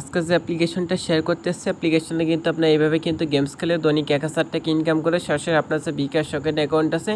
আজকে যে অ্যাপ্লিকেশনটা শেয়ার করতে এসেছে অ্যাপ্লিকেশনে কিন্তু আপনার এইভাবে কিন্তু গেমস খেলে দৈনিক এক হাজার টাকা ইনকাম করে, সরাসরি আপনার যে বিকাশ সকেট অ্যাকাউন্ট আছে,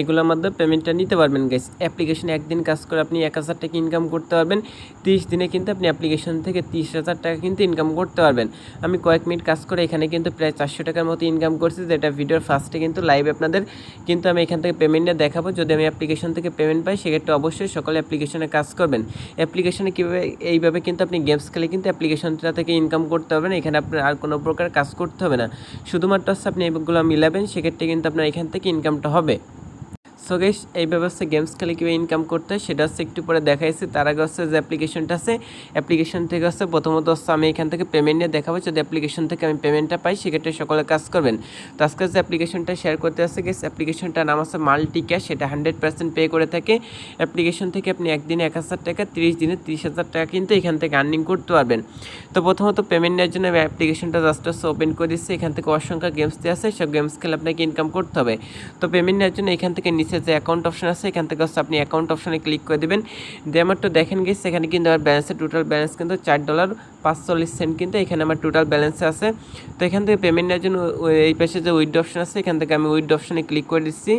এগুলোর মাধ্যমে পেমেন্টটা নিতে পারবেন গাইস অ্যাপ্লিকেশনে একদিন কাজ করে আপনি এক হাজার টাকা ইনকাম করতে পারবেন, তিরিশ দিনে কিন্তু আপনি অ্যাপ্লিকেশন থেকে তিরিশ হাজার টাকা কিন্তু ইনকাম করতে পারবেন। আমি কয়েক মিনিট কাজ করে এখানে কিন্তু প্রায় চারশো টাকার মতো ইনকাম করছি, যেটা ভিডিওর ফার্স্টে কিন্তু লাইভ আপনাদের, কিন্তু আমি এখান থেকে পেমেন্টটা দেখাবো। যদি আমি অ্যাপ্লিকেশন থেকে পেমেন্ট পাই, সেক্ষেত্রে অবশ্যই সকলে অ্যাপ্লিকেশনে কাজ করবেন। অ্যাপ্লিকেশনে কীভাবে, এইভাবে কিন্তু আপনি গেমস খেলে কিন্তু অ্যাপ্লিকেশনটা থেকে ইনকাম করতে হবে না, এখানে আপনার আর কোনো প্রকার কাজ করতে হবে না। শুধুমাত্র হচ্ছে আপনি এগুলো মিলাবেন, সেক্ষেত্রে কিন্তু আপনার এখান থেকে ইনকামটা হবে। সো গেস এই ব্যবস্থা গেমস খেলে কীভাবে ইনকাম করতে হয় সেটা হচ্ছে একটু পরে দেখাইছি। তার আগে হচ্ছে যে অ্যাপ্লিকেশনটা আছে অ্যাপ্লিকেশন থেকে হচ্ছে প্রথমত হচ্ছে আমি এখান থেকে পেমেন্ট নিয়ে দেখাবো। যদি অ্যাপ্লিকেশন থেকে আমি পেমেন্টটা পাই, সেক্ষেত্রে সকলে কাজ করবেন। তো আজকে যে অ্যাপ্লিকেশনটা শেয়ার করতে আসছে গেস অ্যাপ্লিকেশনটার নাম আছে মাল্টি ক্যাশ সেটা হান্ড্রেড পার্সেন্ট পে করে থাকে। অ্যাপ্লিকেশন থেকে আপনি একদিনে এক হাজার টাকা, তিরিশ দিনে তিরিশ হাজার টাকা কিন্তু এখান থেকে আর্নিং করতে পারবেন। তো প্রথমত পেমেন্ট নেওয়ার জন্য আমি অ্যাপ্লিকেশনটা জাস্ট হচ্ছে ওপেন করে দিচ্ছি। এখান থেকে অসংখ্য গেমস দিয়ে আছে, সব গেমস খেলে আপনাকে ইনকাম করতে হবে। তো পেমেন্ট নেওয়ার জন্য এখান থেকে নিচে যে অ্যাকাউন্ট অপশন আছে, এখান থেকে হচ্ছে আপনি অ্যাকাউন্ট অপশনে ক্লিক করে দেবেন। দিয়ে আমার তো দেখেন গেছে এখানে কিন্তু আমার ব্যালেন্সের টোটাল ব্যালেন্স কিন্তু চার ডলার পাঁচচল্লিশ সেন্ট কিন্তু এখানে আমার টোটাল ব্যালেন্সে আছে। তো এখান থেকে পেমেন্ট নেওয়ার জন্য এই পাশে যে উইড অপশন আছে, এখান থেকে আমি উইড অপশনে ক্লিক করে দিচ্ছি।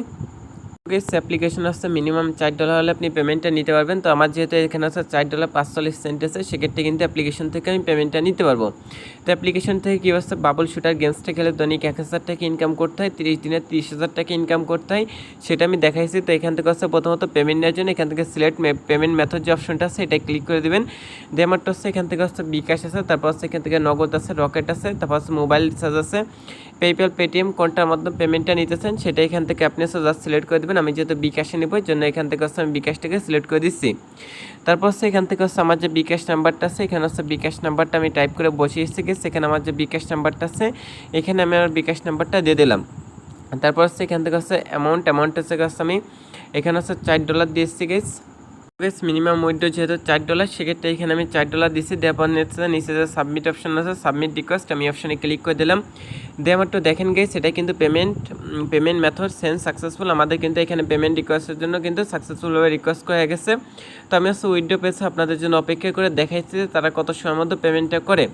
গেস অ্যাপ্লিকেশন আসছে মিনিমাম চার ডলার হলে আপনি পেমেন্টটা নিতে পারবেন। তো আমার যেহেতু এখানে আছে চার ডলার পাঁচচল্লিশ সেন্ট আছে, সেক্ষেত্রে কিন্তু অ্যাপ্লিকেশন থেকে আমি পেমেন্টটা নিতে পারব। তো অ্যাপ্লিকেশন থেকে কী হচ্ছে বাবল শুটার গেমসটা খেলে দৈনিক এক হাজার টাকা ইনকাম করতে হয়, তিরিশ দিনে তিরিশ হাজার টাকা ইনকাম করতে হয়, সেটা আমি দেখাইছি। তো এখান থেকে হচ্ছে প্রথমত পেমেন্ট নেওয়ার জন্য এখান থেকে সিলেক্ট পেমেন্ট মেথড যে অপশনটা আছে এটা ক্লিক করে দেবেন। দিয়ে আমারটা হচ্ছে এখান থেকে হচ্ছে বিকাশ আছে, তারপর হচ্ছে এখান থেকে নগদ আছে রকেট আছে, তারপর হচ্ছে মোবাইল রিচার্জ আছে। পেপ্যাল পেটিএম কোনটার মাধ্যমে পেমেন্টটা নিতেছেন, সেটা এখান থেকে আপনি হচ্ছে জাস্ট সিলেক্ট করে দেবেন। আমি যেহেতু বিকাশে নেব এর জন্য এখান থেকে হচ্ছে আমি বিকাশটাকে সিলেক্ট করে দিচ্ছি তারপর হচ্ছে এখান থেকে হচ্ছে আমার যে বিকাশ নাম্বারটা আছে, এখানে হচ্ছে বিকাশ নাম্বারটা আমি টাইপ করে বসিয়ে এসেছি সেখানে আমার যে বিকাশ নাম্বারটা আছে, এখানে আমি আমার বিকাশ নাম্বারটা দিয়ে দিলাম। তারপর হচ্ছে এখান থেকে হচ্ছে অ্যামাউন্ট অ্যামাউন্ট হচ্ছে আমি এখানে হচ্ছে চার ডলার দিয়ে এসেছি গেছি বেশ মিনিমাম উইড্রো যেহেতু চার ডলার, সেক্ষেত্রে এখানে আমি চার ডলার দিচ্ছি দেওয়ার নিচ্ছে নিচে যে সাবমিট অপশন আছে সাবমিট রিকোয়েস্ট আমি অপশানে ক্লিক করে দিলাম। দিয়ে আমার তো দেখেন গেছে সেটা কিন্তু payment payment method sense successful আমাদের কিন্তু এখানে পেমেন্ট রিকোয়েস্টের জন্য কিন্তু সাকসেসফুলভাবে রিকোয়েস্ট করা গেছে। তো আমি হচ্ছে উইড্রো পেয়েছে আপনাদের জন্য অপেক্ষা করে দেখাইছি তারা কত সময়ের মধ্যে পেমেন্টটা করে।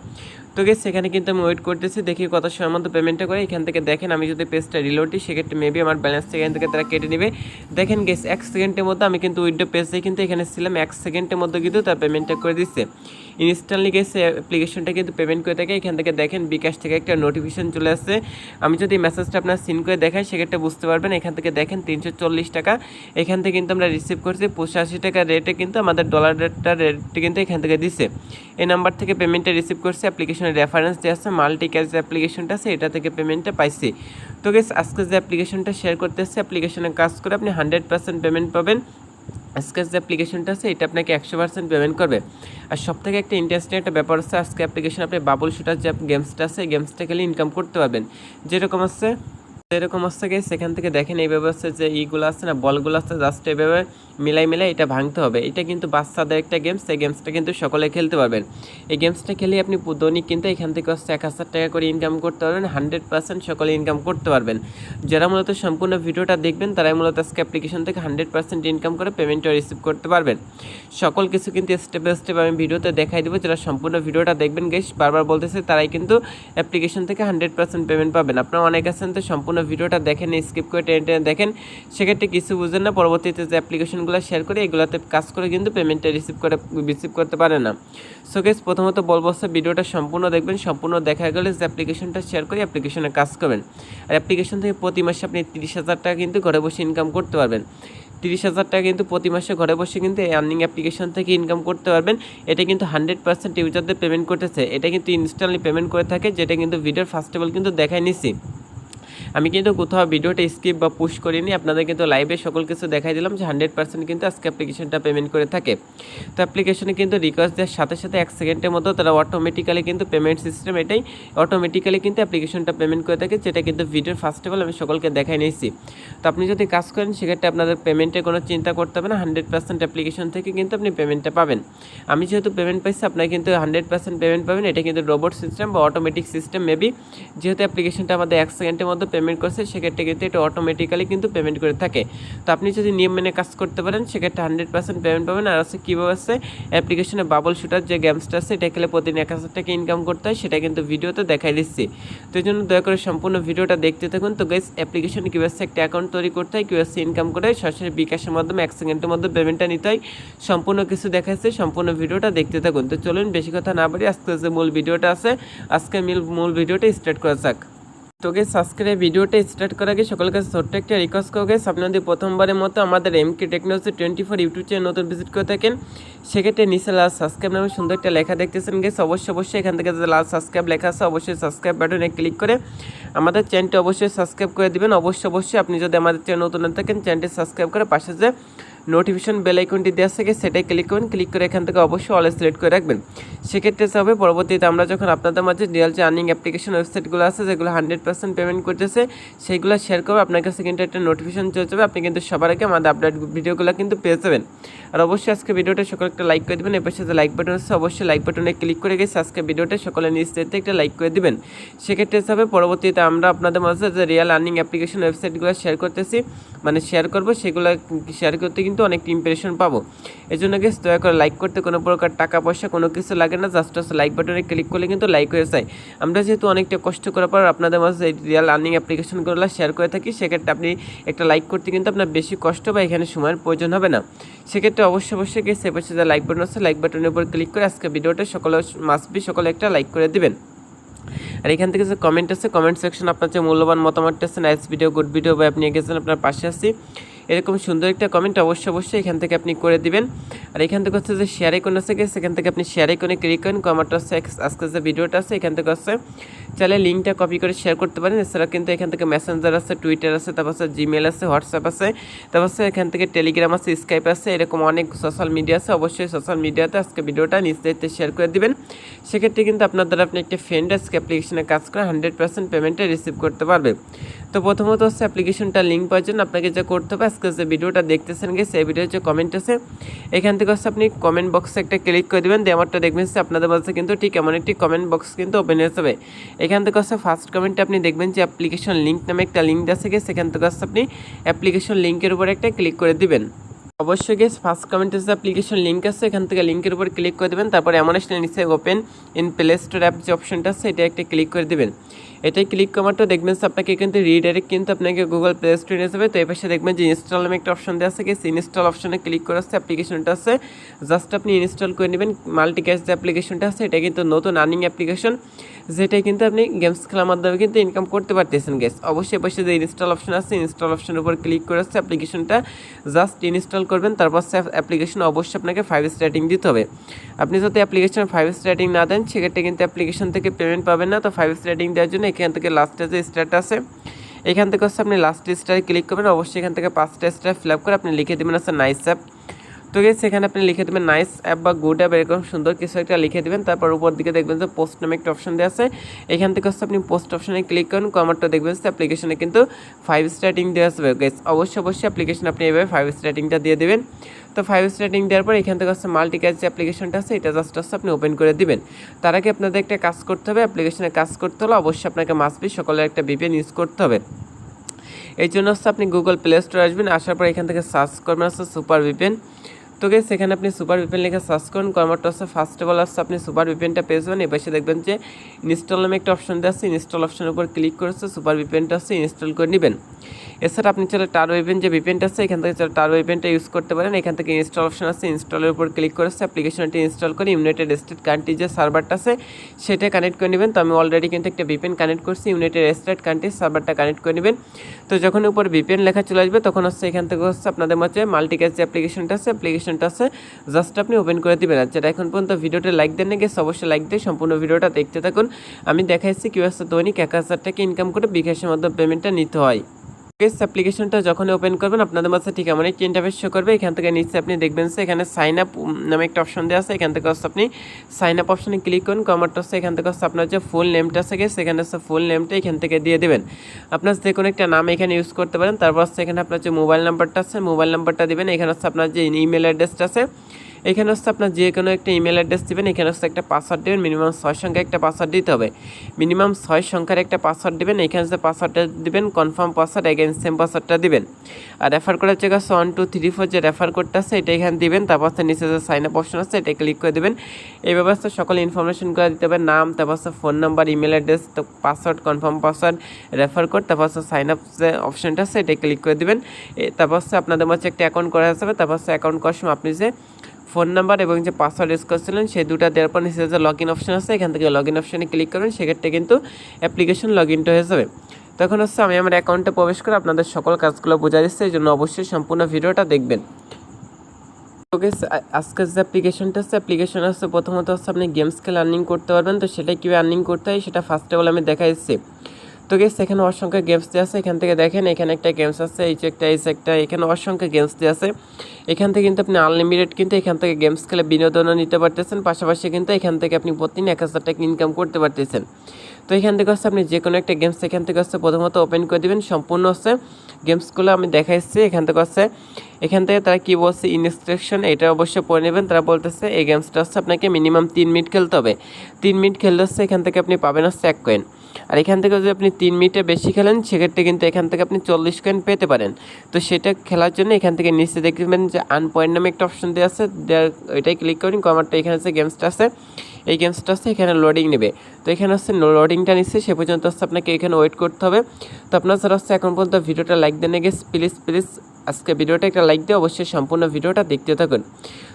তো গেছে সেখানে কিন্তু আমি ওয়েট করতেছি, দেখি কত সময় মতো পেমেন্টটা করে। এখান থেকে দেখেন আমি যদি পেজটা রিলোড দিই, সেক্ষেত্রে মেবি আমার ব্যালেন্স এখান থেকে তারা কেটে নেবে। দেখেন গেস এক সেকেন্ডের মধ্যে আমি কিন্তু উইডো পেজে কিন্তু এখানে ছিলাম, এক সেকেন্ডের মধ্যে কিন্তু তার পেমেন্টটা করে দিচ্ছে। ইনস্ট্যান্টলি গেছে অ্যাপ্লিকেশনটা কিন্তু পেমেন্ট করে থাকে। এখান থেকে দেখেন বিকাশ থেকে একটা নোটিফিকেশন চলে আসছে। আমি যদি মেসেজটা আপনার সিন করে দেখাই, সেক্ষেত্রে বুঝতে পারবেন, এখান থেকে দেখেন তিনশো চল্লিশ টাকা। এখান থেকে কিন্তু আমরা রিসিভ করছি, পঁচাশি টাকা রেটে কিন্তু আমাদের ডলার রেটটা রেটটি কিন্তু এখান থেকে দিছে। এই নাম্বার থেকে পেমেন্টটা রিসিভ করছি অ্যাপ্লিকেশনের রেফারেন্স যে আছে মাল্টি ক্যাশ যে অ্যাপ্লিকেশনটা আছে, এটা থেকে পেমেন্টটা পাইছি। তো গেস আজকে যে অ্যাপ্লিকেশনটা শেয়ার করতে এসেছি অ্যাপ্লিকেশনে কাজ করে আপনি হান্ড্রেড পার্সেন্ট পেমেন্ট পাবেন। আজকে যে অ্যাপ্লিকেশনটা আছে, এটা আপনাকে একশো পার্সেন্ট পেমেন্ট করবে। আর সব থেকে একটা ইন্টারেস্টিং একটা ব্যাপার আছে আজকে অ্যাপ্লিকেশন আপনি বাবুল শুটার যে গেমসটা আছে গেমসটা খেলে ইনকাম করতে পারবেন। যেরকম আছে এরকম হচ্ছে গিয়ে সেখান থেকে দেখেন এই ব্যবস্থা যে ইগুলো আছে না, বলগুলো আছে জাস্ট এইভাবে মিলাই মিলাই এটা ভাঙতে হবে। এটা কিন্তু বাচ্চাদের একটা গেমস এই গেমসটা কিন্তু সকলে খেলতে পারবেন। এই গেমসটা খেলে আপনি দৈনিক কিন্তু এখান থেকে হচ্ছে এক হাজার টাকা করে ইনকাম করতে পারবেন হান্ড্রেড পার্সেন্ট সকলে ইনকাম করতে পারবেন। যারা মূলত সম্পূর্ণ ভিডিওটা দেখবেন, তারাই মূলত আজকে অ্যাপ্লিকেশন থেকে হান্ড্রেড পার্সেন্ট ইনকাম করে পেমেন্টটা রিসিভ করতে পারবেন। সকল কিছু কিন্তু স্টেপ বাই স্টেপ আমি ভিডিওতে দেখাই দেবো, যারা সম্পূর্ণ ভিডিওটা দেখবেন গেস বারবার বলতেছে, তারাই কিন্তু অ্যাপ্লিকেশন থেকে হান্ড্রেড পার্সেন্ট পেমেন্ট পাবেন। আপনারা অনেক আছেন তো সম্পূর্ণ ভিডিওটা দেখেন স্কিপ করে টেনে টেনে দেখেন। সেক্ষেত্রে কিছু বুঝেন না, পরবর্তীতে যে অ্যাপ্লিকেশনগুলো শেয়ার করে, এগুলোতে কাজ করে কিন্তু পেমেন্টটা রিসিভ করে রিসিভ করতে পারে না। সো গেস প্রথমত বলব হচ্ছে ভিডিওটা সম্পূর্ণ দেখবেন, সম্পূর্ণ দেখা গেলে যে অ্যাপ্লিকেশনটা শেয়ার করে অ্যাপ্লিকেশনে কাজ করবেন। আর অ্যাপ্লিকেশন থেকে প্রতি মাসে আপনি তিরিশ হাজার টাকা কিন্তু ঘরে বসে ইনকাম করতে পারবেন। তিরিশ হাজার টাকা কিন্তু প্রতি মাসে ঘরে বসে কিন্তু এই আর্নিং অ্যাপ্লিকেশন থেকে ইনকাম করতে পারবেন। এটা কিন্তু হান্ড্রেড পার্সেন্ট ইউজারদের পেমেন্ট করতেছে। এটা কিন্তু ইনস্ট্যান্টলি পেমেন্ট করে থাকে, যেটা কিন্তু ভিডিওর ফার্স্ট অফ অল কিন্তু দেখাই নিছি। আমি কিন্তু কোথাও ভিডিওটা স্কিপ বা পুশ করিনি। আপনাদের কিন্তু লাইভে সকল কিছু দেখাই দিলাম যে হান্ড্রেড পার্সেন্ট কিন্তু আজকে অ্যাপ্লিকেশনটা পেমেন্ট করে থাকে। তো অ্যাপ্লিকেশনে কিন্তু রিকোয়েস্ট দেওয়ার সাথে সাথে এক সেকেন্ডের মতো তারা অটোমেটিক্যালি কিন্তু পেমেন্ট সিস্টেম এটাই অটোমেটিক্যালি কিন্তু অ্যাপ্লিকেশনটা পেমেন্ট করে থাকে, যেটা কিন্তু ভিডিওর ফার্স্ট অফ অল আমি সকলকে দেখাই নিয়েছি। তো আপনি যদি কাজ করেন, সেক্ষেত্রে আপনাদের পেমেন্টের কোনো চিন্তা করতে হবে না হান্ড্রেড পার্সেন্ট অ্যাপ্লিকেশন থেকে কিন্তু আপনি পেমেন্টটা পাবেন। আমি যেহেতু পেমেন্ট পাইছি, আপনার কিন্তু হান্ড্রেড পার্সেন্ট পেমেন্ট পাবেন। এটা কিন্তু রোবট সিস্টেম বা অটোমেটিক সিস্টেম মেবি যেহেতু অ্যাপ্লিকেশনটা আমাদের এক সেকেন্ডের মধ্যে পেমেন্ট করছে, সেক্ষেত্রে কিন্তু এটা অটোমেটিক্যালি কিন্তু পেমেন্ট করে থাকে। তো আপনি যদি নিয়ম মেনে কাজ করতে পারেন, সেক্ষেত্রে হান্ড্রেড পার্সেন্ট পেমেন্ট পাবেন। আর আছে কীভাবে আছে অ্যাপ্লিকেশনে বাবল শুটার যে গেমসটা আছে, এটা খেলে প্রতিদিন এক হাজার টাকা ইনকাম করতে হয়, সেটা কিন্তু ভিডিওতে দেখাই দিচ্ছি। তো এই জন্য দয়া করে সম্পূর্ণ ভিডিওটা দেখতে থাকুন। তো গাইস অ্যাপ্লিকেশনে কীভাবে একটা অ্যাকাউন্ট তৈরি করতে হয় কীভাবে ইনকাম করে সরাসরি বিকাশের মাধ্যমে এক সেকেন্ডের মধ্যে পেমেন্টটা নিতে হয়। সম্পূর্ণ কিছু দেখাচ্ছে সম্পূর্ণ ভিডিওটা দেখতে থাকুন। তো চলুন, বেশি কথা না বলি আজকে যে মূল ভিডিওটা আছে আজকে মূল ভিডিওটা স্টার্ট করা যাক। তো গেস আজকের ভিডিওটা স্টার্ট করার আগে সকল কাছে ছোট্ট একটা রিকোয়েস্ট করো গেস আপনি যদি প্রথমবারের মতো আমাদের M K technology twenty four YouTube channel নতুন ভিজিট করে থাকেন। সেক্ষেত্রে নিচে লাল সাবস্ক্রাইব নামে সুন্দর একটা লেখা দেখতেছেন গেস অবশ্যই অবশ্যই এখান থেকে লাল সাবস্ক্রাইব লেখা আছে, অবশ্যই সাবস্ক্রাইব বাটনে ক্লিক করে আমাদের চ্যানেলটি অবশ্যই সাবস্ক্রাইব করে দিবেন। অবশ্যই অবশ্যই আপনি যদি আমাদের চ্যানেল নতুন থাকেন চ্যানেলটি সাবস্ক্রাইব করে পাশে যে নোটিফিকেশন বেল আইকনটি দেওয়া থাকে সেটাই ক্লিক করবেন ক্লিক করে এখান থেকে অবশ্যই অল সিলেক্ট করে রাখবেন। সেক্ষেত্রে হবে, পরবর্তীতে আমরা যখন আপনাদের মাঝে রিয়াল যে আর্নিং অ্যাপ্লিকেশন ওয়েবসাইটগুলো আছে, যেগুলো হান্ড্রেড পার্সেন্ট পেমেন্ট করতেছে সেইগুলো শেয়ার করবে, আপনার কাছে কিন্তু একটা নোটিফিকেশন চলে যাবে। আপনি কিন্তু সবার আগে আমাদের আপডেট ভিডিওগুলো কিন্তু পেয়ে যাবেন। আর অবশ্যই আজকে ভিডিওটা সকলে একটা লাইক করে দেবেন। এর পাশে যে লাইক বাটন আছে, অবশ্যই লাইক বাটনে ক্লিক করে গেছে আজকে ভিডিওটা সকলে নিজ একটা লাইক করে দেবেন। সেক্ষেত্রে হবে, পরবর্তীতে আমরা আপনাদের মাঝে যে রিয়াল আর্নিং অ্যাপ্লিকেশন ওয়েবসাইটগুলো শেয়ার করতেছি মানে শেয়ার করব, সেগুলো শেয়ার করতে কিন্তু অনেক ইম্প্রেশন পাবো। এই জন্য গেস দয়া করে লাইক করতে কোনো প্রকার টাকা পয়সা কোনো কিছু লাগে না জাস্ট লাইক বাটনে ক্লিক করলে কিন্তু লাইক হয়ে যায়। আমরা যেহেতু অনেকটা কষ্ট করার পর আপনাদের মাঝে এই রিয়াল আর্নিং অ্যাপ্লিকেশনগুলো শেয়ার করে থাকি, সেক্ষেত্রে আপনি একটা লাইক করতে কিন্তু আপনার বেশি কষ্ট বা এখানে সময়ের প্রয়োজন হবে না। সেক্ষেত্রে অবশ্যই অবশ্যই গিয়ে সে পাশে লাইক বাটন আছে লাইক বাটনের উপর ক্লিক করে আজকে ভিডিওটা সকলে মাস্ট বি সকলে একটা লাইক করে দিবেন। আর এখান থেকে যে কমেন্ট আছে কমেন্ট সেকশন আপনার যে মূল্যবান মতামতটা আছে নাইস ভিডিও গুড ভিডিও বা আপনি গেছেন আপনার পাশে আছি। এরকম সুন্দর একটা কমেন্ট অবশ্যই অবশ্যই এখান থেকে আপনি করে দিবেন। আর এখান থেকে হচ্ছে যে শেয়ার আইকন আছে সেখান থেকে আপনি শেয়ার আইকনে ক্লিক করেন কমারটা হচ্ছে আজকে যে ভিডিওটা আছে, এখান থেকে হচ্ছে চাইলে লিঙ্কটা কপি করে শেয়ার করতে পারেন। এছাড়া কিন্তু এখান থেকে মেসেঞ্জার আছে টুইটার আছে, তারপর হচ্ছে জিমেল আছে হোয়াটসঅ্যাপ আছে, তারপর হচ্ছে এখান থেকে টেলিগ্রাম আছে স্কাইপ আছে, এরকম অনেক সোশ্যাল মিডিয়া আছে। অবশ্যই সোশ্যাল মিডিয়াতে আজকে ভিডিওটা নিজ দায়িত্বে শেয়ার করে দেবেন। সেক্ষেত্রে কিন্তু আপনার দ্বারা আপনি একটা ফ্রেন্ড আজকে অ্যাপ্লিকেশনে কাজ করে হান্ড্রেড পার্সেন্ট পেমেন্টটা রিসিভ করতে পারবে। তো প্রথমত হচ্ছে অ্যাপ্লিকেশনটা লিঙ্ক পাওয়ার জন্য আপনাকে যে করতে হবে, আজকে যে ভিডিওটা দেখতেছেন গেছে এই ভিডিওর যে কমেন্ট আছে, এখান থেকে হচ্ছে আপনি কমেন্ট বক্সে একটা ক্লিক করে দেবেন, দিয়ে আমারটা দেখবেন যে আপনাদের বলছে কিন্তু ঠিক এমন একটি কমেন্ট বক্স কিন্তু ওপেন হয়ে যাবে। এখান থেকে হচ্ছে ফার্স্ট কমেন্টে আপনি দেখবেন যে অ্যাপ্লিকেশন লিঙ্ক নামে একটা লিঙ্ক আছে গেছে সেখান থেকে হচ্ছে আপনি অ্যাপ্লিকেশন লিঙ্কের উপর একটা ক্লিক করে দিবেন। অবশ্যই গেস ফার্স্ট কমেন্টে যে অ্যাপ্লিকেশন লিঙ্ক আছে, এখান থেকে লিঙ্কের উপর ক্লিক করে দেবেন, তারপরে এমন আসলে নিচে open in play store app যে অপশনটা আছে, এটা একটা ক্লিক করে দেবেন। এটাই ক্লিক করাটা দেখবেন আপনাকে কিন্তু রিডাইরেক্ট কিন্তু আপনাকে গুগল প্লে স্টোরে নিয়ে যাবে। তো এই পাশে দেখবেন যে ইনস্টল নামে একটা অপশন দেওয়া আছে। গেছে ইনস্টল অপশনে ক্লিক করে আসছে অ্যাপ্লিকেশনটা আছে। জাস্ট আপনি ইনস্টল করে নেবেন। মাল্টি ক্যাশ যে অ্যাপ্লিকেশনটা আছে, এটা কিন্তু নতুন আর্নিং অ্যাপ্লিকেশন যেটাই কিন্তু আপনি গেমস খেলার মাধ্যমে কিন্তু ইনকাম করতে পারতেছেন। গেস অবশ্যই পাশে যে ইনস্টল অপশন আছে ইনস্টল অপশনের উপর ক্লিক করে আসছে অ্যাপ্লিকেশনটা জাস্ট ইনস্টল করবেন। তারপর অ্যাপ্লিকেশন অবশ্যই আপনাকে ফাইভ স্টার রেটিং দিতে হবে। আপনি যদি অ্যাপ্লিকেশন ফাইভ স্টার রেটিং না দেন, সেক্ষেত্রে কিন্তু অ্যাপ্লিকেশন থেকে পেমেন্ট পাবেন না। তো ফাইভ স্টার রেটিং দেওয়ার জন্য এখান থেকে লাস্টে যে স্টারটা আছে, এখান থেকে হচ্ছে আপনি লাস্ট স্টারে ক্লিক করবেন। অবশ্যই এখান থেকে পাঁচটা স্টার ফিল আপ করে আপনি লিখে দেবেন হচ্ছে নাইস অ্যাপ তো গেছে এখানে আপনি লিখে দেবেন নাইস অ্যাপ বা গুড অ্যাপ এরকম সুন্দর কিছু একটা লিখে দেবেন। তারপর উপর দিকে দেখবেন যে পোস্ট নামে একটা অপশন দেওয়া আছে। এখান থেকে হচ্ছে আপনি পোস্ট অপশনে ক্লিক করুন। কমারটা দেখবেন যে অ্যাপ্লিকেশনে কিন্তু ফাইভ স্টার্টিং দেওয়া আসবে গেস অবশ্যই অবশ্যই অ্যাপ্লিকেশন আপনি এভাবে ফাইভ স্টার্টিংটা দিয়ে দেবেন। তো ফাইভ স্টার্টিং দেওয়ার পর এখান থেকে হচ্ছে মাল্টি ক্যাচ যে অ্যাপ্লিকেশনটা আছে, এটা জাস্ট হচ্ছে আপনি ওপেন করে দিবেন। তার আগে আপনাদের একটা কাজ করতে হবে। অ্যাপ্লিকেশনে কাজ করতে হলে অবশ্যই আপনাকে মাসবি সকলের একটা বিপিএন ইউজ করতে হবে। এই জন্য হচ্ছে আপনি গুগল প্লে স্টোরে আসবেন। আসার পর এখান থেকে সার্চ করবেন, হচ্ছে সুপার ভিপেন তো গেস সেখানে আপনি সুপার ভিপেন লিখে সার্চ করুন। কর্মটা হচ্ছে ফার্স্ট অফ অল আসছে আপনি সুপার ভিপেনটা পেয়ে যাবেন। এবার দেখবেন যে ইনস্টল নামে একটা অপশন দেওয়া আছে। ইনস্টল অপশনের উপর ক্লিক করেছে সুপার ভিপেনটা আছে ইনস্টল করে নেবেন। এছাড়া আপনি চাইলে টার ওয়েভেন যে ভিপেনটা আছে, এখান থেকে চাইলে টার ওয়েভেনটা ইউজ করতে পারেন। এখান থেকে ইনস্টল অপশন আছে ইনস্টলের উপর ক্লিক করেছে অ্যাপ্লিকেশনটি ইনস্টল করে ইউনাইটেড স্টেট কান্ট্রি যে সার্ভারটা আছে, সেটা কানেক্ট করে নেবেন। তো আমি অলরেডি কিন্তু একটা ভিপেন কানেক্ট করছি ইউনাইটেড স্টেট কান্ট্রি সার্ভারটা কানেক্ট করে নেবেন। তো যখন উপর ভিপেন লেখা চলে আসবে, তখন হচ্ছে এখান থেকে হচ্ছে আপনাদের মধ্যে মাল্টিক্যাচ যে অ্যাপ্লিকেশনটা আছে অ্যাপ্লিকেশনটা আছে জাস্ট আপনি ওপেন করে দিবেন। আর যেটা এখন পর্যন্ত ভিডিওটা লাইক দেন না গেছে অবশ্যই লাইক দিয়ে সম্পূর্ণ ভিডিওটা দেখতে থাকুন। আমি দেখাচ্ছি কিউ আসছে দৈনিক এক হাজার টাকা ইনকাম করে বিকাশের মাধ্যমে পেমেন্টটা নিতে হয়। গেস অ্যাপ্লিকেশনটা যখন ওপেন করবেন, আপনাদের মাঝে ঠিক এমন একটি ইন্টারফেস শো করবে। এখান থেকে নিচে আপনি দেখবেন সে এখানে সাইন আপ নামে একটা অপশন দেওয়া আছে। এখান থেকে আপনি সাইন আপ অপশনে ক্লিক করুন। কমারটা হচ্ছে এখান থেকে আপনার যে ফুল নেমটা আছে সেখানে হচ্ছে ফুল নেমটা এখান থেকে দিয়ে দেবেন। আপনার যে কোনো একটা নাম এখানে ইউজ করতে পারেন। তারপর হচ্ছে এখানে আপনার যে মোবাইল নাম্বারটা আছে মোবাইল নাম্বারটা দেবেন। এখানে হচ্ছে আপনার যে ইমেল অ্যাড্রেসটা আছে এখানে হচ্ছে আপনার যে কোনো একটা ইমেল অ্যাড্রেস দেবেন, এখানে হচ্ছে একটা পাসওয়ার্ড দেবেন মিনিমাম ছয় সংখ্যা একটা পাসওয়ার্ড দিতে হবে। মিনিমাম ছয় সংখ্যার একটা পাসওয়ার্ড দেবেন, এখানে যে পাসওয়ার্ডটা দিবেন কনফার্ম পাসওয়ার্ড এগেন সেম পাসওয়ার্ডটা দিবেন। আর রেফার করার জায়গা হচ্ছে ওয়ান টু থ্রি ফোর যে রেফার কোডটা আছে, এটা এখানে দিবেন, তারপর হচ্ছে নিচে যে সাইন আপ অপশন আছে, এটা ক্লিক করে দেবেন। এই ব্যবস্থা সকল ইনফরমেশনগুলো দিতে হবে, নাম, তারপর হচ্ছে ফোন নাম্বার ইমেল অ্যাড্রেস তো password confirm password refer code তারপর হচ্ছে সাইন আপ যে অপশনটা আছে, এটা ক্লিক করে দেবেন। তারপর হচ্ছে আপনাদের মধ্যে একটা অ্যাকাউন্ট করা যাবে, তারপর হচ্ছে অ্যাকাউন্ট করার সময় আপনি যে ফোন নাম্বার এবং যে পাসওয়ার্ড ইউজ করছিলেন, সেই দুটা দেওয়ার পর নিচে যে লগ ইন অপশন আছে, এখান থেকে লগ ইন অপশনে ক্লিক করবেন সেক্ষেত্রে কিন্তু অ্যাপ্লিকেশন লগ ইনটা হয়ে যাবে। তখন হচ্ছে আমি আমার অ্যাকাউন্টে প্রবেশ করে আপনাদের সকল কাজগুলো বোঝা দিচ্ছি, এই জন্য অবশ্যই সম্পূর্ণ ভিডিওটা দেখবেন। ওকে আজকের যে অ্যাপ্লিকেশনটা আছে অ্যাপ্লিকেশন আছে প্রথমত হচ্ছে আপনি গেমস খেলে আর্নিং করতে পারবেন। তো সেটা কীভাবে আর্নিং করতে হয়, সেটা ফার্স্ট অফ অল আমি দেখা এসেছি তো গেস এখানে অসংখ্য গেমস দিয়ে আছে। এখান থেকে দেখেন, এখানে একটা গেমস আছে, এই একটা এই একটা, এখানে অসংখ্য গেমস দিয়ে আছে। এখান থেকে কিন্তু আপনি আনলিমিটেড কিন্তু এখান থেকে গেমস খেলে বিনোদনও নিতে পারতেছেন। পাশাপাশি কিন্তু এখান থেকে আপনি প্রতিদিন এক হাজার টাকা ইনকাম করতে পারতেছেন। তো এখান থেকে হচ্ছে আপনি যে কোনো একটা গেমস এখান থেকে হচ্ছে প্রথমত ওপেন করে দেবেন। সম্পূর্ণ হচ্ছে গেমসগুলো আমি দেখাইছি। এখান থেকে হচ্ছে, এখান থেকে তারা কী বলছে ইনস্ট্রাকশন এটা অবশ্যই পড়ে নেবেন। তারা বলতেছে, এই গেমসটা হচ্ছে আপনাকে মিনিমাম তিন মিনিট খেলতে হবে। তিন মিনিট খেলতে হচ্ছে এখান থেকে আপনি পাবেন হচ্ছে এক কয়েন আর এখান থেকে যদি আপনি তিন মিনিটে বেশি খেলেন, সেক্ষেত্রে কিন্তু এখান থেকে আপনি চল্লিশ কয়েন পেতে পারেন। তো সেটা খেলার জন্য এখান থেকে নিচে দেখবেন যে আন পয়েন্ট নামে একটা অপশন দেওয়া আছে। ওইটাই ক্লিক করেন কমারটা এখানে আছে গেমসটা আছে। এই গেমসটা আছে, এখানে লোডিং নেবে। তো এখানে হচ্ছে লোডিংটা নিচ্ছে, সে পর্যন্ত হচ্ছে আপনাকে এখানে ওয়েট করতে হবে। তো আপনার যারা হচ্ছে এখন পর্যন্ত ভিডিওটা লাইক দেন গেছে প্লিজ প্লিজ আজকে ভিডিওটা একটা লাইক দিয়ে অবশ্যই সম্পূর্ণ ভিডিওটা দেখতে থাকুন।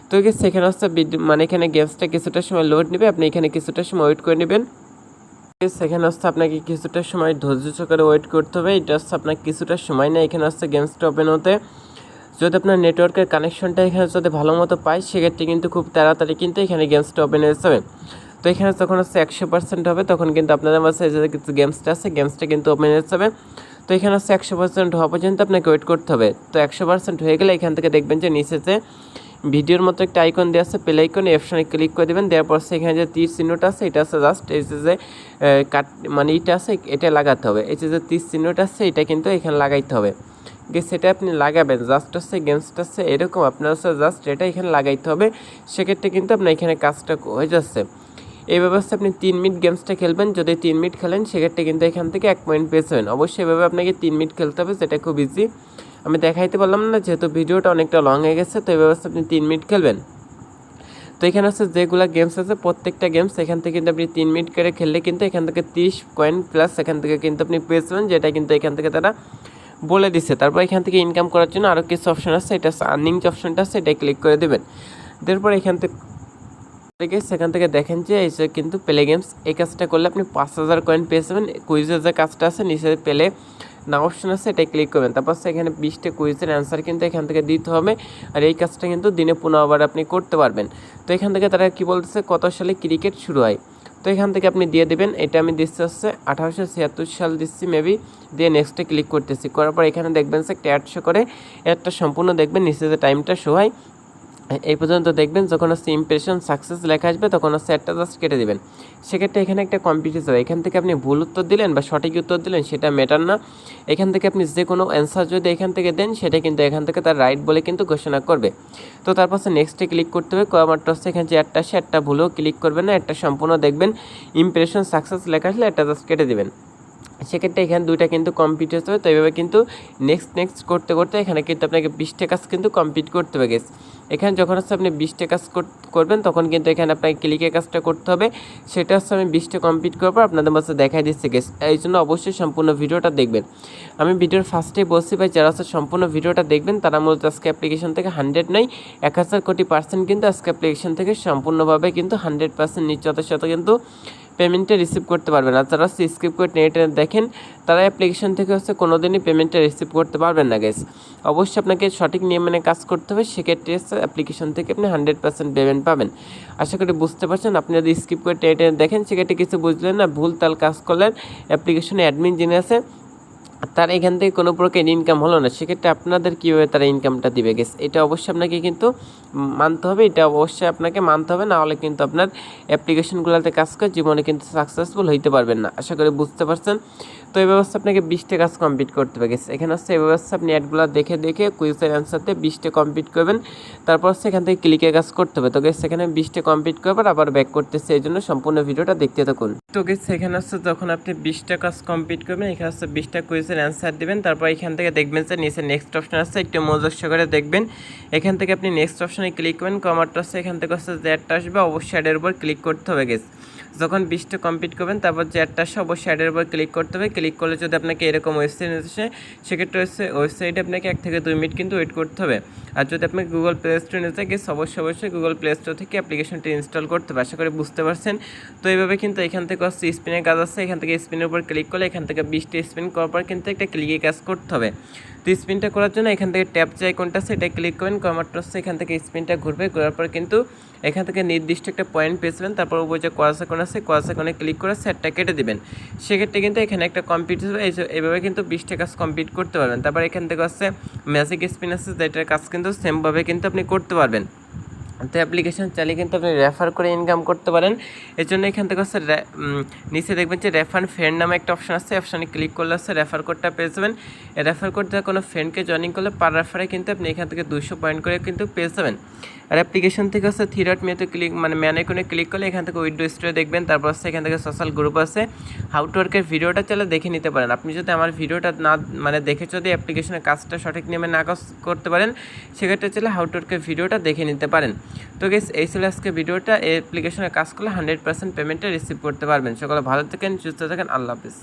তো এখানে হচ্ছে মানে এখানে গেমসটা কিছুটা সময় লোড নেবে, আপনি এখানে কিছুটা সময় ওয়েট করে নেবেন। সেখানে হচ্ছে আপনাকে কিছুটা সময় ধৈর্য সহকারে ওয়েট করতে হবে। এটা হচ্ছে আপনার কিছুটা সময় না এখানে হচ্ছে গেমসটা ওপেন হতে যদি আপনার নেটওয়ার্কের কানেকশনটা এখানে যদি ভালো মতো পায়, সেক্ষেত্রে কিন্তু খুব তাড়াতাড়ি কিন্তু এখানে গেমসটা ওপেন হয়ে যাবে তো এখানে যখন হচ্ছে একশো পার্সেন্ট হবে, তখন কিন্তু আপনাদের মাঝে যে কিছু গেমসটা আছে গেমসটা কিন্তু ওপেন হয়ে যাবে তো এখানে হচ্ছে একশো পার্সেন্ট হওয়া পর্যন্ত আপনাকে ওয়েট করতে হবে। তো একশো পার্সেন্ট হয়ে গেলে এখান থেকে দেখবেন যে নিচে যে ভিডিওর মতো একটা আইকন দেওয়া আছে, প্লে আইকন অপশনে ক্লিক করে দেবেন, দেওয়ার পর সেখানে যে তীর চিহ্নটা আছে, এটা আছে জাস্ট এই যে কাট মানে এটা আছে, এটা লাগাতে হবে। এই যে তীর চিহ্নটা আছে, এটা কিন্তু এখানে লাগাইতে হবে। সেটা আপনি লাগাবেন জাস্ট হচ্ছে গেমসটা হচ্ছে এরকম, আপনার হচ্ছে জাস্ট এটা এখানে লাগাইতে হবে। সেক্ষেত্রে কিন্তু আপনার এখানে কাজটা হয়ে যাচ্ছে। এই ব্যবস্থা আপনি তিন মিনিট গেমসটা খেলবেন, যদি তিন মিনিট খেলেন, সেক্ষেত্রে কিন্তু এখান থেকে এক পয়েন্ট পেয়ে যাবেন অবশ্যই এভাবে আপনাকে তিন মিনিট খেলতে হবে সেটা খুব ইজি আমি দেখাইতে পারলাম না, যেহেতু ভিডিওটা অনেকটা লং হয়ে গেছে, তো এই ব্যবস্থা আপনি তিন মিনিট খেলবেন। তো এখানে হচ্ছে যেগুলো গেমস আছে, প্রত্যেকটা গেমস এখান থেকে কিন্তু আপনি তিন মিনিট করে খেললে কিন্তু এখান থেকে তিরিশ কয়েন প্লাস এখান থেকে কিন্তু আপনি পেয়ে যাবেন যেটা কিন্তু এখান থেকে তারা বলে দিচ্ছে তারপর এখান থেকে ইনকাম করার জন্য আরও কিছু অপশন আছে, এটা আর্নিং যে অপশনটা আছে এটা ক্লিক করে দেবেন। তারপর এখান থেকে থেকে সেখান থেকে দেখেন যে এই যে কিন্তু প্লে গেমস এই কাজটা করলে আপনি পাঁচ হাজার কয়েন পেয়ে যাবেন কুইজের যে কাজটা আছে, নিচে পেলে না অপশন আছে, এটাই ক্লিক করবেন। তারপর সেখানে বিশটা কুইজের অ্যান্সার কিন্তু এখান থেকে দিতে হবে আর এই কাজটা কিন্তু দিনে পনেরোবার আপনি করতে পারবেন। তো এখান থেকে তারা কি বলতেছে, কত সালে ক্রিকেট শুরু হয়? তো এখান থেকে আপনি দিয়ে দেবেন, এটা আমি দিচ্ছি হচ্ছে আঠারোশো ছিয়াত্তর সাল দিচ্ছি মেবি দিয়ে নেক্সটে ক্লিক করতেছি। করার পর এখানে দেখবেন সে একটা অ্যাডশো করে অ্যাডটা সম্পূর্ণ দেখবেন, নিচে যে টাইমটা শো হয় এই পর্যন্ত দেখবেন যখন হচ্ছে ইমপ্রেশন সাকসেস লেখা আসবে, তখন হচ্ছে একটা জাস্ট কেটে দেবেন। সেক্ষেত্রে এখানে একটা কম্পিটিস হবে এখান থেকে আপনি ভুল উত্তর দিলেন বা সঠিক উত্তর দিলেন, সেটা ম্যাটার না। এখান থেকে আপনি যে কোনো অ্যান্সার যদি এখান থেকে দেন, সেটা কিন্তু এখান থেকে তার রাইট বলে কিন্তু ঘোষণা করবে। তো তারপর হচ্ছে নেক্সটে ক্লিক করতে হবে কমারটা হচ্ছে এখানে যে একটা আসে, একটা ভুলেও ক্লিক করবেন না, একটা সম্পূর্ণ দেখবেন। ইমপ্রেশন সাকসেস লেখা আসলে একটা জাস্ট কেটে দেবেন। সেক্ষেত্রে এখানে দুইটা কিন্তু কমপ্লিট হতে হবে তো এইভাবে কিন্তু নেক্সট নেক্সট করতে করতে এখানে কিন্তু আপনাকে বিশটা কাজ কিন্তু কমপ্লিট করতে হবে গেস এখানে যখন হচ্ছে আপনি বিশটা কাজ কর- করবেন, তখন কিন্তু এখানে আপনাকে ক্লিকের কাজটা করতে হবে। সেটা হচ্ছে আমি বিশটা কমপ্লিট করার পর আপনাদের মাঝে দেখাই দিচ্ছি গেস এই জন্য অবশ্যই সম্পূর্ণ ভিডিওটা দেখবেন। আমি ভিডিওর ফার্স্টেই বলছি ভাই, যারা হচ্ছে সম্পূর্ণ ভিডিওটা দেখবেন, তারা মূলত আজকে অ্যাপ্লিকেশন থেকে হান্ড্রেড নয়, এক হাজার কোটি পার্সেন্ট কিন্তু আজকে অ্যাপ্লিকেশন থেকে সম্পূর্ণভাবে কিন্তু হান্ড্রেড পার্সেন্ট নিশ্চয়তার সাথে কিন্তু পেমেন্টটা রিসিভ করতে পারবেন আর যারা স্কিপ করে নেটে দেখেন, তারা অ্যাপ্লিকেশন থেকে হচ্ছে কোনো দিনই পেমেন্টটা রিসিভ করতে পারবেন না গেস অবশ্যই আপনাকে সঠিক নিয়ম মেনে কাজ করতে হবে, সেক্ষেত্রে হচ্ছে অ্যাপ্লিকেশন থেকে আপনি হান্ড্রেড পার্সেন্ট পেমেন্ট পাবেন। আশা করি বুঝতে পারছেন, আপনি যদি স্কিপ করে টেনে টেনে দেখেন, সেক্ষেত্রে কিছু বুঝলেন না, ভুল তাল কাজ করলেন অ্যাপ্লিকেশনে অ্যাডমিন যিনি আছে তার এখান থেকে কোনো প্রকার ইনকাম হলো না। সেক্ষেত্রে আপনাদের কীভাবে তারা ইনকামটা দিবে? গেস এটা অবশ্যই আপনাকে কিন্তু মানতে হবে, এটা অবশ্যই আপনাকে মানতে হবে, না হলে কিন্তু আপনার অ্যাপ্লিকেশনগুলোতে কাজ করে জীবনে কিন্তু সাকসেসফুল হইতে পারবেন না। আশা করি বুঝতে পারছেন? তো এই ব্যবস্থা আপনাকে বিশটা কাজ কমপ্লিট করতে হবে গেছে এখানে হচ্ছে এই ব্যবস্থা আপনি অ্যাডগুলো দেখে দেখে কুইজের অ্যান্সারতে বিশটা কমপ্লিট করবেন। তারপর হচ্ছে এখান থেকে ক্লিকে কাজ করতে হবে। তো গেছে এখানে বিশটা কমপ্লিট করবার আবার ব্যাক করতেছে, এই জন্য সম্পূর্ণ ভিডিওটা দেখতে থাকুন। তো গেছে এখানে হচ্ছে যখন আপনি বিশটা কাজ কমপ্লিট করবেন, এখানে হচ্ছে বিশটা কুইজের অ্যান্সার দেবেন। তারপর এখান থেকে দেখবেন যে নিচে নেক্সট অপশন আছে, একটু মজস্ব করে দেখবেন। এখান থেকে আপনি নেক্সট অপশনে ক্লিক করবেন। কমারটা হচ্ছে এখান থেকে হচ্ছে যে আসবে। অবশ্যই অ্যাডের উপর ক্লিক করতে হবে গেছে যখন বিশটা কমপ্লিট করবেন, তারপর যে অ্যাডটা আসে অবশ্যই উপর ক্লিক করতে হবে। ক্লিক করলে যদি আপনাকে এরকম ওয়েবসাইট আসে, সেক্ষেত্রে ওয়েবসাইটে আপনাকে এক থেকে দুই মিনিট কিন্তু ওয়েট করতে হবে। আর যদি আপনাকে গুগল প্লে স্টোরে নিতে গেছে অবশ্যই অবশ্যই গুগল প্লে স্টোর থেকে অ্যাপ্লিকেশনটি ইনস্টল করতে হবে। আশা করি বুঝতে পারছেন। তো এইভাবে কিন্তু এখান থেকে হচ্ছে স্পিনের কাজ আছে। এখান থেকে স্পিনের উপর ক্লিক করলে এখান থেকে বিশটি স্পিন করার পর কিন্তু একটা ক্লিকে কাজ করতে হবে। তো স্পিনটা করার জন্য এখান থেকে ট্যাপ যে আইকনটা আছে এটা ক্লিক করেন হচ্ছে এখান থেকে স্পিনটা ঘুরবে, ঘোরার পর কিন্তু এখান থেকে নির্দিষ্ট একটা পয়েন্ট পেয়েছিলেন তারপর উপর যে কোয়া আইকন আছে কোয়া আইকনে ক্লিক করে সেটটা কেটে দেবেন। সেক্ষেত্রে কিন্তু এখানে একটা কমপ্লিট হবে এইভাবে কিন্তু বিশটা কাজ কমপ্লিট করতে পারবেন। তারপর এখান থেকে আছে ম্যাজিক স্পিন আছে, যেটার কাজ কিন্তু সেমভাবে কিন্তু আপনি করতে পারবেন। তো অ্যাপ্লিকেশন চালিয়ে কিন্তু আপনি রেফার করে ইনকাম করতে পারেন। এর জন্য এখান থেকে হচ্ছে নিচে দেখবেন যে রেফার ফ্রেন্ড নামে একটা অপশন আছে। অপশানে ক্লিক করলে হচ্ছে রেফার কোডটা পেয়ে যাবেন। রেফার কোড দেওয়া কোনো ফ্রেন্ডকে জয়েনিং করলে পার রেফারে কিন্তু আপনি এখান থেকে দুশো পয়েন্ট করে কিন্তু পেয়ে যাবেন। আর অ্যাপ্লিকেশন থেকে হচ্ছে থ্রি ডট মেতে ক্লিক মানে ম্যান আইকনে ক্লিক করলে এখান থেকে উইডো স্টোরে দেখবেন, তারপর হচ্ছে এখান থেকে সোশ্যাল গ্রুপ আছে। হাউ টু ওয়ার্কের ভিডিওটা চাইলে দেখে নিতে পারেন। আপনি যদি আমার ভিডিওটা না মানে দেখে যদি অ্যাপ্লিকেশনের কাজটা সঠিক নিয়মে না করতে পারেন, সেক্ষেত্রে চাইলে হাউ টু ওয়ার্কের ভিডিওটা দেখে নিতে পারেন। তো গেস এই ছিল আজকে ভিডিওটা এই অ্যাপ্লিকেশনে কাজ করলে হান্ড্রেড পার্সেন্ট পেমেন্টটা রিসিভ করতে পারবেন। সকলে ভালো থাকেন, সুস্থ থাকেন, আল্লাহ হাফিজ।